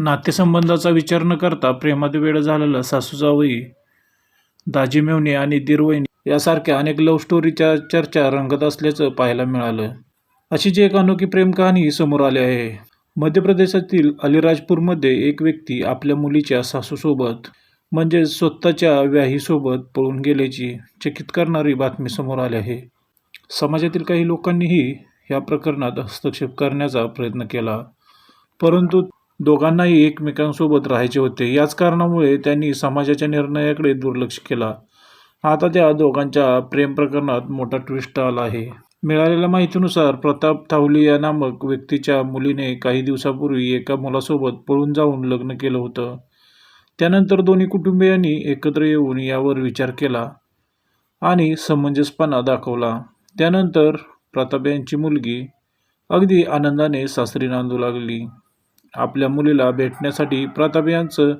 नातेसंबंधाचा विचार न करता प्रेमात वेळ झालेला सासूचा वई दाजी मेवणी आणि दीरवहिनी यासारख्या अनेक लव्ह स्टोरीच्या चर्चा रंगत असल्याचं पाहायला मिळालं. अशीच एक अनोखी प्रेम कहाणी समोर आली आहे. मध्य प्रदेशातील अलिराजपूरमध्ये एक व्यक्ती आपल्या मुलीच्या सासूसोबत म्हणजे स्वतःच्या व्याहीसोबत पळून गेल्याची चकित करणारी बातमी समोर आली आहे. समाजातील काही लोकांनीही या प्रकरणात हस्तक्षेप करण्याचा प्रयत्न केला. परंतु दोघांनाही एकमेकांसोबत राहायचे होते. याच कारणामुळे त्यांनी समाजाच्या निर्णयाकडे दुर्लक्ष केला. आता त्या दोघांच्या प्रेम प्रकरणात मोठा ट्विस्ट आला आहे. मिळालेल्या माहितीनुसार प्रताप थावली या नामक व्यक्तीच्या मुलीने काही दिवसापूर्वी एका मुलासोबत पळून जाऊन लग्न केलं होतं. त्यानंतर दोन्ही कुटुंबियांनी एकत्र येऊन यावर विचार केला आणि समंजसपणा दाखवला. त्यानंतर प्रताप यांची मुलगी अगदी आनंदाने सासरी नांदू लागली. आपल्या मुलीला भेटण्यासाठी प्रताप यांचं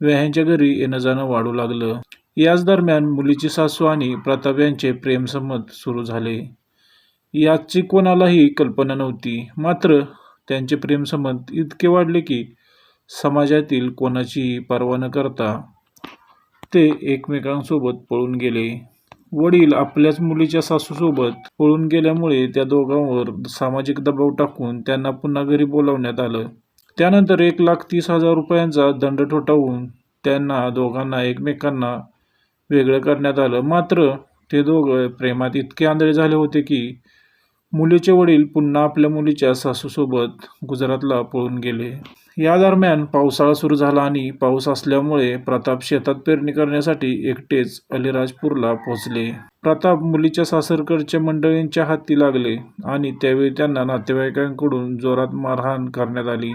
व्याह्यांच्या घरी येणं जाणं वाढू लागलं. याच दरम्यान मुलीची सासू आणि प्रताप यांचे प्रेमसंमत सुरू झाले. याची कोणालाही कल्पना नव्हती. मात्र त्यांचे प्रेमसंबंध इतके वाढले की समाजातील कोणाचीही पर्वा न करता ते एकमेकांसोबत पळून गेले. वडील आपल्याच मुलीच्या सासूसोबत पळून गेल्यामुळे त्या दोघांवर सामाजिक दबाव टाकून त्यांना पुन्हा घरी बोलावण्यात आलं. त्यानंतर एक लाख तीस हजार रुपयांचा दंड ठोठावून त्यांना दोघांना एकमेकांना वेगळं करण्यात आलं. मात्र ते दोघं प्रेमात इतके आंधळे झाले होते की मुलीचे वडील पुन्हा आपल्या मुलीच्या सासूसोबत गुजरातला पळून गेले. या दरम्यान पावसाळा सुरू झाला आणि पाऊस असल्यामुळे प्रताप शेतात पेरणी करण्यासाठी एकटेच अलिराजपूरला पोहोचले. प्रताप मुलीच्या सासरकडच्या मंडळींच्या हाती लागले आणि त्यावेळी त्यांना नातेवाईकांकडून जोरात मारहाण करण्यात आली.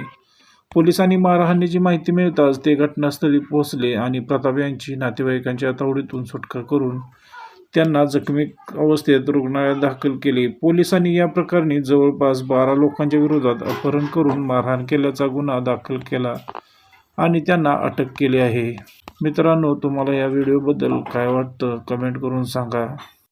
पोलिसांनी मारहाणीची माहिती मिळताच ते घटनास्थळी पोहोचले आणि प्रताप यांची नातेवाईकांच्या तावडीतून सुटका करून त्यांना जखमी अवस्थेत रुग्णालयात दाखल केले. पोलिसांनी या प्रकरणी जवळपास बारा लोकांच्या विरोधात अपहरण करून मारहाण केल्याचा गुन्हा दाखल केला आणि त्यांना अटक केली आहे. मित्रांनो तुम्हाला या व्हिडिओबद्दल काय वाटतं? कमेंट करून सांगा.